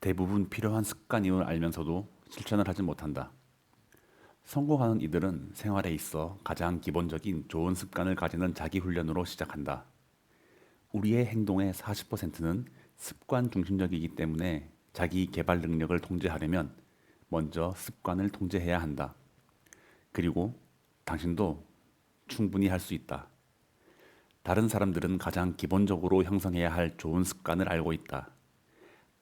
대부분 필요한 습관임을 알면서도 실천을 하지 못한다. 성공하는 이들은 생활에 있어 가장 기본적인 좋은 습관을 가지는 자기 훈련으로 시작한다. 우리의 행동의 40%는 습관 중심적이기 때문에 자기 개발 능력을 통제하려면 먼저 습관을 통제해야 한다. 그리고 당신도 충분히 할 수 있다. 다른 사람들은 가장 기본적으로 형성해야 할 좋은 습관을 알고 있다.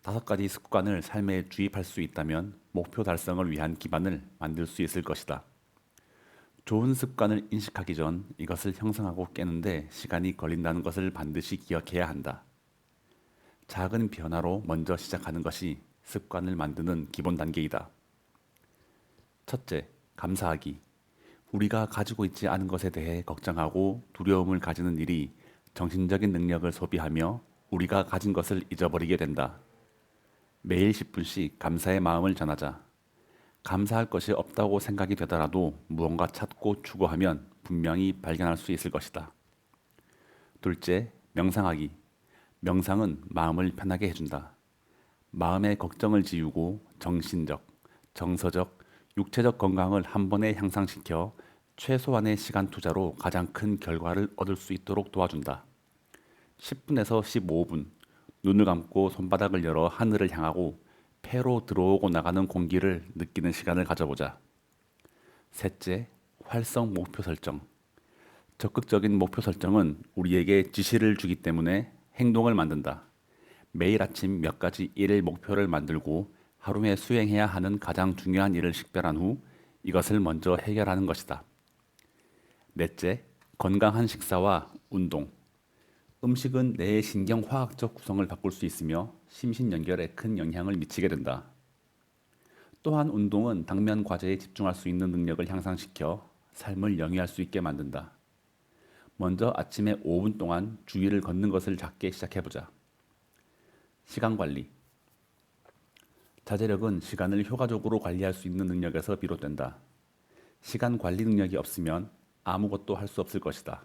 다섯 가지 습관을 삶에 주입할 수 있다면 목표 달성을 위한 기반을 만들 수 있을 것이다. 좋은 습관을 인식하기 전 이것을 형성하고 깨는데 시간이 걸린다는 것을 반드시 기억해야 한다. 작은 변화로 먼저 시작하는 것이 습관을 만드는 기본 단계이다. 첫째, 감사하기. 우리가 가지고 있지 않은 것에 대해 걱정하고 두려움을 가지는 일이 정신적인 능력을 소비하며 우리가 가진 것을 잊어버리게 된다. 매일 10분씩 감사의 마음을 전하자. 감사할 것이 없다고 생각이 되더라도 무언가 찾고 추구하면 분명히 발견할 수 있을 것이다. 둘째, 명상하기. 명상은 마음을 편하게 해준다. 마음의 걱정을 지우고 정신적, 정서적, 육체적 건강을 한 번에 향상시켜 최소한의 시간 투자로 가장 큰 결과를 얻을 수 있도록 도와준다. 10분에서 15분, 눈을 감고 손바닥을 열어 하늘을 향하고 폐로 들어오고 나가는 공기를 느끼는 시간을 가져보자. 셋째, 활성 목표 설정. 적극적인 목표 설정은 우리에게 지시를 주기 때문에 행동을 만든다. 매일 아침 몇 가지 일일 목표를 만들고 하루에 수행해야 하는 가장 중요한 일을 식별한 후 이것을 먼저 해결하는 것이다. 넷째, 건강한 식사와 운동. 음식은 뇌의 신경 화학적 구성을 바꿀 수 있으며 심신 연결에 큰 영향을 미치게 된다. 또한 운동은 당면 과제에 집중할 수 있는 능력을 향상시켜 삶을 영위할 수 있게 만든다. 먼저 아침에 5분 동안 주위를 걷는 것을 작게 시작해 보자. 시간 관리. 자제력은 시간을 효과적으로 관리할 수 있는 능력에서 비롯된다. 시간 관리 능력이 없으면 아무것도 할 수 없을 것이다.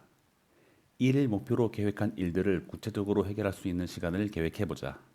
일일 목표로 계획한 일들을 구체적으로 해결할 수 있는 시간을 계획해보자.